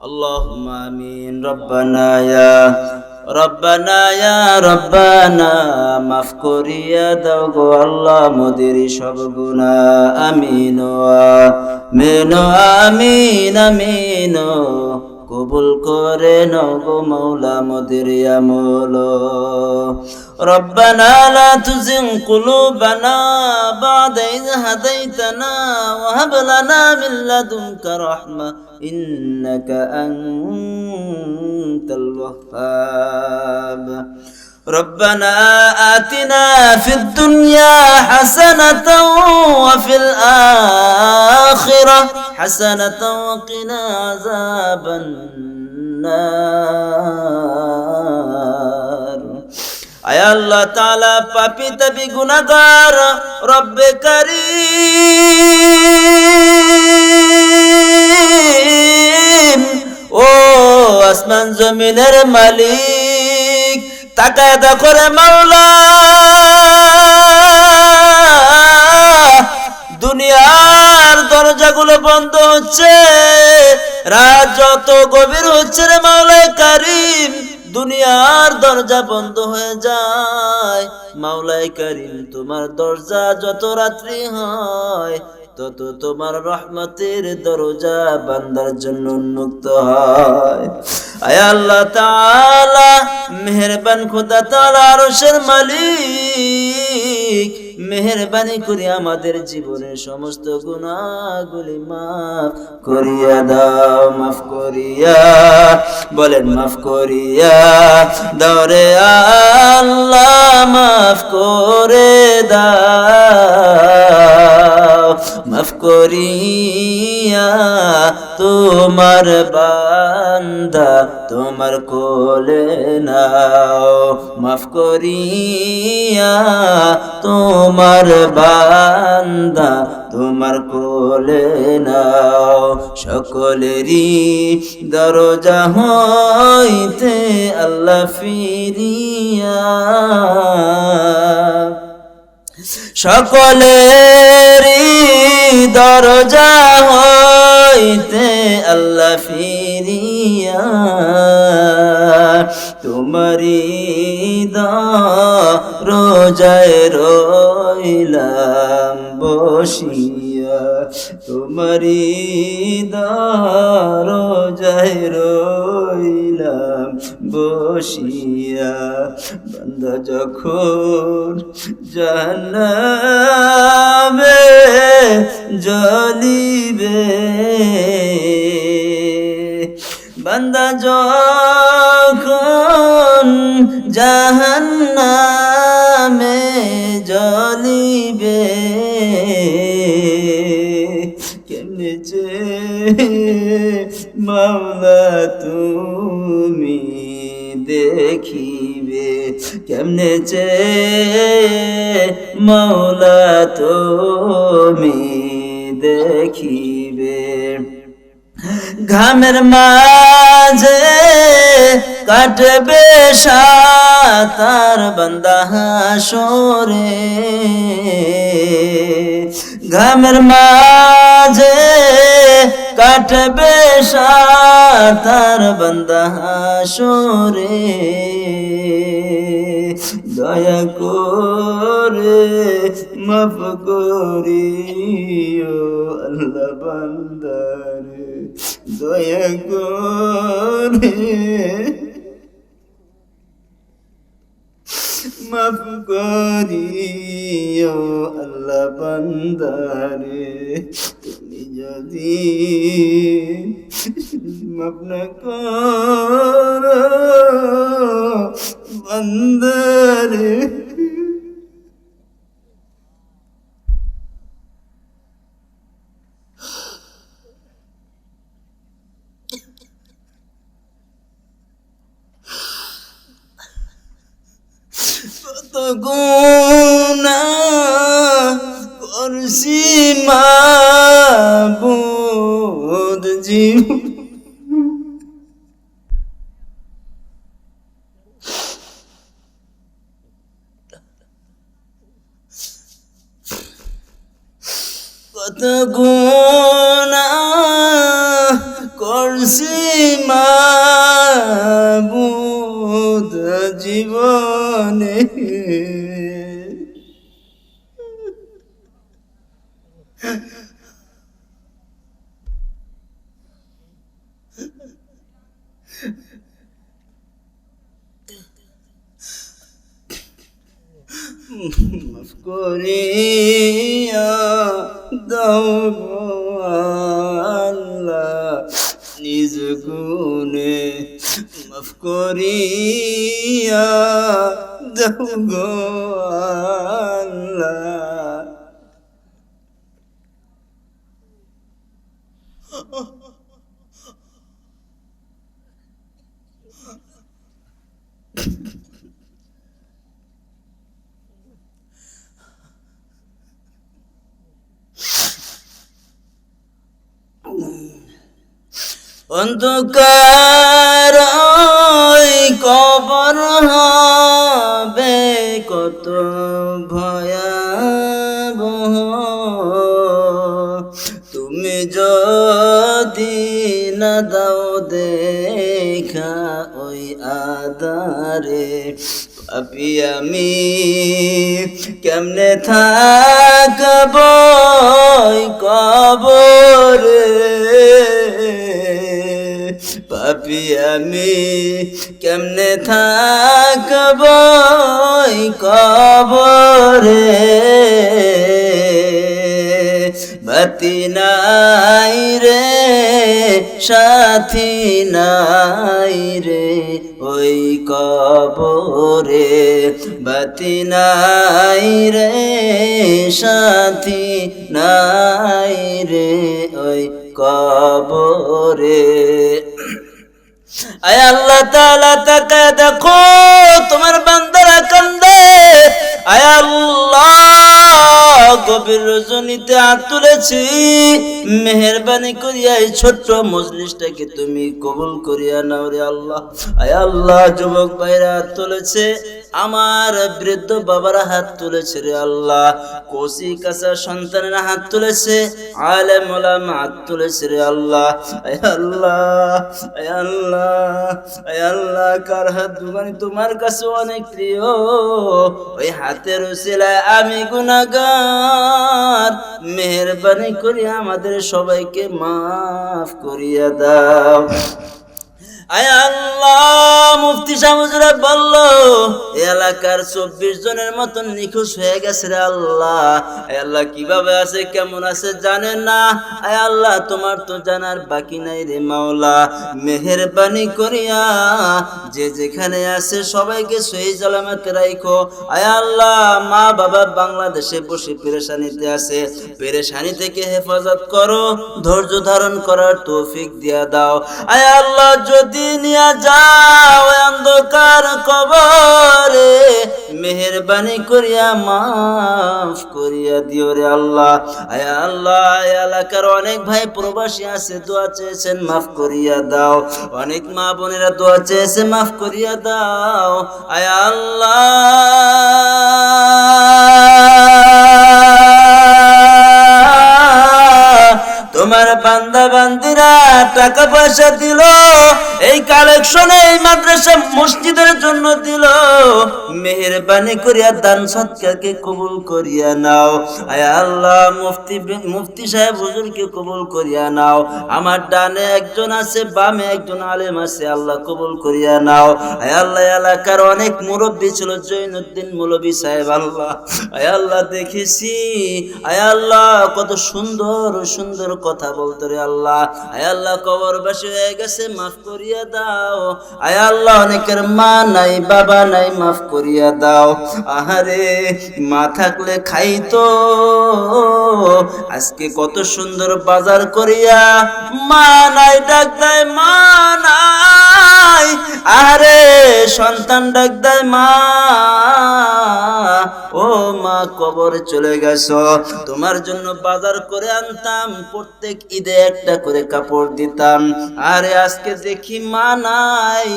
اللهم آمين ربنا يا ربنا يا ربنا মাফ করিয়া দাও গো আল্লাহ মোদের সব গুণা আমিন আমিন আমিন আমিন কবুল করে নাও গো মৌলা মোদের আমল ربنا لا تزغ قلوبنا بعد إذ هديتنا وهب لنا من لدنك رحمة إنك أنت الوهاب ربنا آتنا في الدنيا حسنة وفي الآخرة حسنة وقنا عذاب النار আয় আল্লাহ তাআলা পাপি তাবি গুনাহগার রব্বে কারীম ও আসমান জমিনের মালিক তাকায় দেখো রে মাওলা। দুনিয়ার দরজাগুলো বন্ধ হচ্ছে। রাত যত গভীর হচ্ছে রে মাওলায় কারিম, দুনিয়ার দরজা বন্ধ হয়ে যায়। মাওলাই করিম, তোমার দরজা যত রাত্রি হয়, তত তোমার রহমতের দরজা বান্দার জন্য উন্মুক্ত হয়। আল্লাহ তাআলা, মেহেরবান খোদা তাআলা, আরশের মালিক। মেহেরবানি করে আমাদের জীবনের সমস্ত গুণাগুলি মাফ করিয়া দাও, মাফ করিয়া। বলেন, মাফ করিয়া। দাও রে আল্লাহ, মাফ করে দাও। মাফ করিয়া তোমার বান্দা তোমার কোলে নাও। মাফ করিয়া তোমার বান্দা তোমার কোলে নাও। সকলেরই দরজা হইতে আল্লাহ ফিরিয়া সকলেরই দরজা হইতে আল্লাহ ফিরিয়া তোমারি রোজায় রইলাম বসিয়া। তোমারি রোজায় রইলাম বসিয়া। বন্ধ যখন জানাবে জলিবে বান্দা যখন জাহান্নামে জলিবে কেমনে যে মাওলা তুমি দেখিবে? কেমনে যে মাওলা তুমি দেখিবে। ঘামের মাঝে কাটবে সাতার বন্দা হাসরে। ঘামের মাঝে কাটবে সাতার বন্দা হাসরে। দয়া করে মাফ করিও আল্লাহ বান্দারে। দয়া করে মাফ করিও আল্লাহ বান্দারে তুমি যদি মাফ না কর বান্দারে। কত গুণা করছি মাবুদ জীব। কত গুণা করিয়া দাও আল্লাহ। নিজ গুণে মাফ করিয়া দাও আল্লাহ। অন্ধকার কবর হবে কত ভয়াবহ। তুমি যদি না দাও দেখা ওই আদারে পাপি আমি কেমনে থাকব কবরে? আমি কেমনে থাকব কবরে? বাতি নাই রে, সাথী নাই রে ওই কবরে। বাতি নাই রে, সাথী নাই রে ওই কবরে। আয় আল্লাহ তাকে দেখো, তোমার বান্দারা কান্দে। আয় আল্লাহ, গভীর রজনীতে হাত মেহরবানি করিয়া এই ছোট্ট মজলিসটাকে তুমি কবুল করিয়া নাও রে আল্লাহ। আয় আল্লাহ, যুবক ভাইরা হাত তুলেছে। আমার বৃদ্ধ বাবারা হাত তুলেছে রে আল্লাহ। কোসি কাসা সন্তানের হাত তুলেছে আলেম ওলামা হাত তুলেছে রে আল্লাহ। আল্লাহ আল্লাহ আল্লাহ, কার হাত দুগানি তোমার কাছে অনেক প্রিয়। ওই হাতের উসিলায় আমি গুনাহগার। মেহেরবানি করি আমাদের সবাইকে মাফ করিয়া দাও। করিয়া যে যেখানে আছে সবাইকে সহি জালামাতে আয় আল্লাহ, মা বাবা বাংলাদেশে বসে পেরেশানিতে আছে। পেরেশানি থেকে হেফাজত করো, ধৈর্য ধারণ করার তৌফিক দিয়া দাও। আয় আল্লাহ, যদি যাও অন্ধকার কবরে। মেহেরবানি করিয়া মাফ করিয়া দিও রে আল্লাহ। আয় আল্লাহ এলাকার অনেক ভাই প্রবাসী আছে, দোয়া চেয়েছেন মাফ করিয়া দাও। অনেক মা বোনেরা দোয়া চেয়েছে, মাফ করিয়া দাও। আয় আল্লাহ, তোমার বান্দা বান্দিরা টাকা পয়সা দিল, এই কালেকশনে এই মাদ্রাসা মসজিদের জন্য দিল। মেহেরবানি করিয়া দান সৎকারকে কবুল করিয়া নাও। আয় আল্লাহ, মুফতি মুফতি সাহেব, হুজুরকে কবুল করিয়া নাও। আমার ডানে একজন আছে, বামে একজন আলেম আছে, আল্লাহ কবুল করিয়া নাও। আয় আল্লাহ এলাকার অনেক মুরব্বী ছিল, জৈনুদ্দিন মৌলবী সাহেব, আল্লাহ। আয় আল্লাহ, দেখেছি। আয় আল্লাহ, কত সুন্দর সুন্দর কথা বলতো রে আল্লাহ। আয় আল্লাহ কবরবাসী হয়ে গেছে, মাফ করিয়া দাও। আয় আল্লাহ, অনেকের মা নাই, বাবা নাই, মাফ করিয়া দাও। আহারে, মা থাকলে খাইতো। আজকে কত সুন্দর বাজার করিয়া মা নাই, ডাক দেয় মা নাই। আরে সন্তান ডাক দেয় মা ও মা, কবরে চলে গেছো। তোমার জন্য বাজার করে আনতাম, প্রত্যেক ঈদে একটা করে কাপড় দিতাম। আরে আজকে দেখি মা নাই।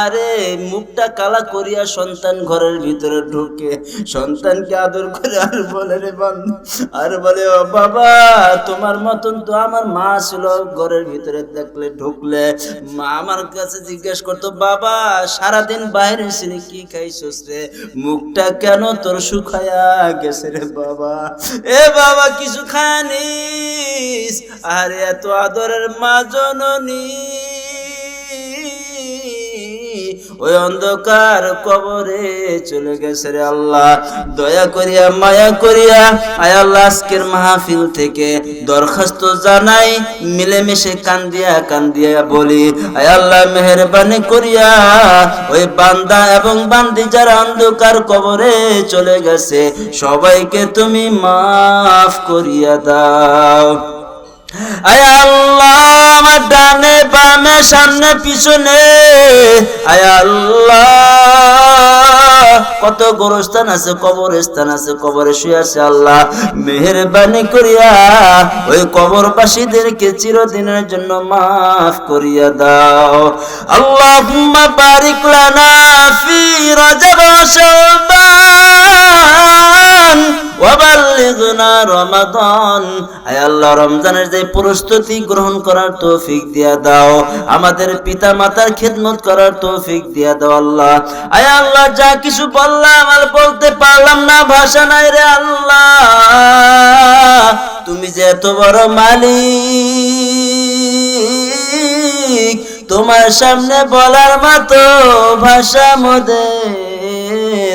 আরে মুখটা কালা করিয়া সন্তান ঘরের ভিতরে ঢুকে। সন্তানকে আদর করে আর বলে রে আর বলে, ও বাবা, তোমার মতন তো আমার মা ছিল। ঘরের ভিতরে দেখলে, ঢুকলে। মা আমার কাছে জিজ্ঞেস করতো, বাবা, সারাদিন বাইরে ছিলি কি খাইছস রে? মুখটা কেন তোর শুকায়া গেছে রে বাবা? এ বাবা, কিছু খানিস? আরে এত আদরের মা জননী। ওই অন্ধকার কবরে চলে গেছে রে আল্লাহ। দয়া করিয়া, মায়া করিয়া, আয় আল্লাহ, আজকের মাহফিল থেকে দরখাস্ত জানাই, মিলেমিশে কান্দিয়া কান্দিয়া বলি, আয় আল্লাহ, মেহরবানি করিয়া ওই বান্দা এবং বান্দি যারা অন্ধকার কবরে চলে গেছে, সবাইকে তুমি মাফ করিয়া দাও। আয় আল্লাহ, আমার ডানে বামে সামনে পিছনে কত গোরস্থান আছে, কবরস্থান আছে, কবরে শুয়ে আছে আল্লাহ। মেহরবানি করিয়া ওই কবরবাসীদেরকে চিরদিনের জন্য মাফ করিয়া দাও। আল্লাহুম্মা বারিক লানা ফি রাজা শাবান ওয়াবাল্লিগনা রমাদান। আয় আল্লাহ, রমজানের যে প্রস্তুতি গ্রহণ করার তৌফিক দিয়া দাও। আমাদের পিতা মাতার খেদমত করার তৌফিক দিয়া দাও আল্লাহ। আয় আল্লাহ, যা কিছু বললাম আর বলতে পারলাম না, ভাষা নাই রে আল্লাহ। তুমি যে এত বড় মালিক, তোমার সামনে বলার মতো ভাষা মোদের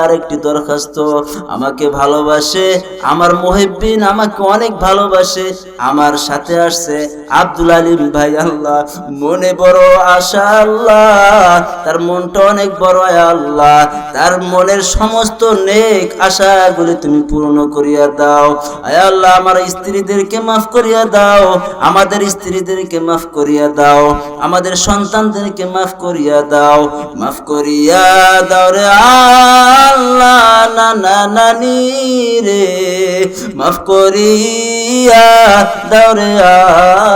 আল্লাহর একটি দরখাস্ত। আমাকে ভালোবাসে, আমার মুহিব্বিন আমাকে অনেক ভালোবাসে। আমার সাথে আসছে আব্দুল আলিম ভাই, আল্লাহ, মনে বড় আশা, আল্লাহ। তার মনটা অনেক বড় আল্লাহ। তার মনের সমস্ত নেক আশাগুলি তুমি পূর্ণ করিয়া দাও। আয় আল্লাহ, আমার স্ত্রীদেরকে মাফ করিয়া দাও। আমাদের স্ত্রীদেরকে মাফ করিয়া দাও। আমাদের সন্তানদেরকে মাফ করিয়া দাও। মাফ করিয়া দাও রে আল্লাহ। না না নানি রে, মাফ করিয়া দাও রে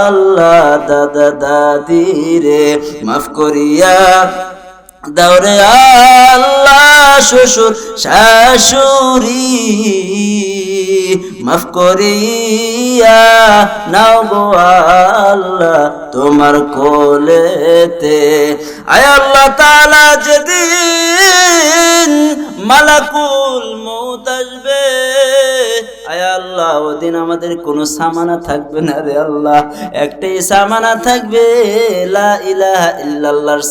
আল্লাহ দাদা দাদি রে, মাফ করিয়া দাওরে আল্লাহ শ্বশুর শাশুড়ি, মাফ করিয়া নাও গো আল্লাহ তোমার কোলেতে। আয় আল্লাহ তাআলা যেদিন মালাকুল মৌত আসবে। আয় আল্লাহ, ওদিন আমাদের কোনো সামানা থাকবে না রে আল্লাহ। একটাই সামানা থাকবে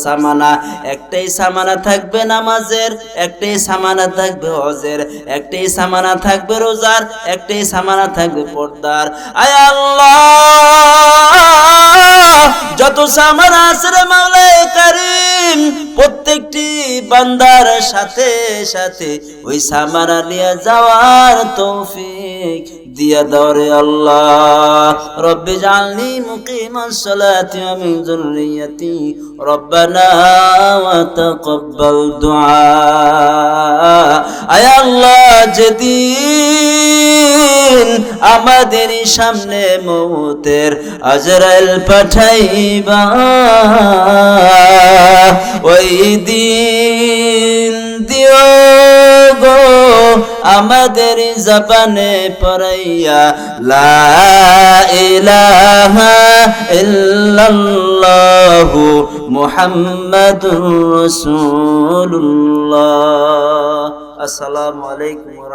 সামানা। একটাই সামানা থাকবে নামাজের, একটাই সামানা থাকবে হজের। একটাই সামানা থাকবে রোজার, একটাই সামানা থাকবে পর্দার। আয় আল্লাহ, যত সামানা আছে রে কারিম প্রত্যেকটি বান্দার সাথে সাথে ওই সামানা নিয়ে যাওয়ার তৌফিক দিয়া দাও রে আল্লাহ। রব্বি জালনি মুকিমাস সালাতি ওয়া মিন যুররিয়্যাতি রব্বানা ওয়া তাকাব্বাল দুআ। আয় আল্লাহ, যেদিন আমাদের সামনে মৌতের আজরাইল পাঠাইবা, ওই দিন দিও গো আমাদের জবানে পড়াইয়া লা ইলাহা ইল্লাল্লাহু মুহাম্মাদুর রাসূলুল্লাহ। আসসালামু আলাইকুম ওয়া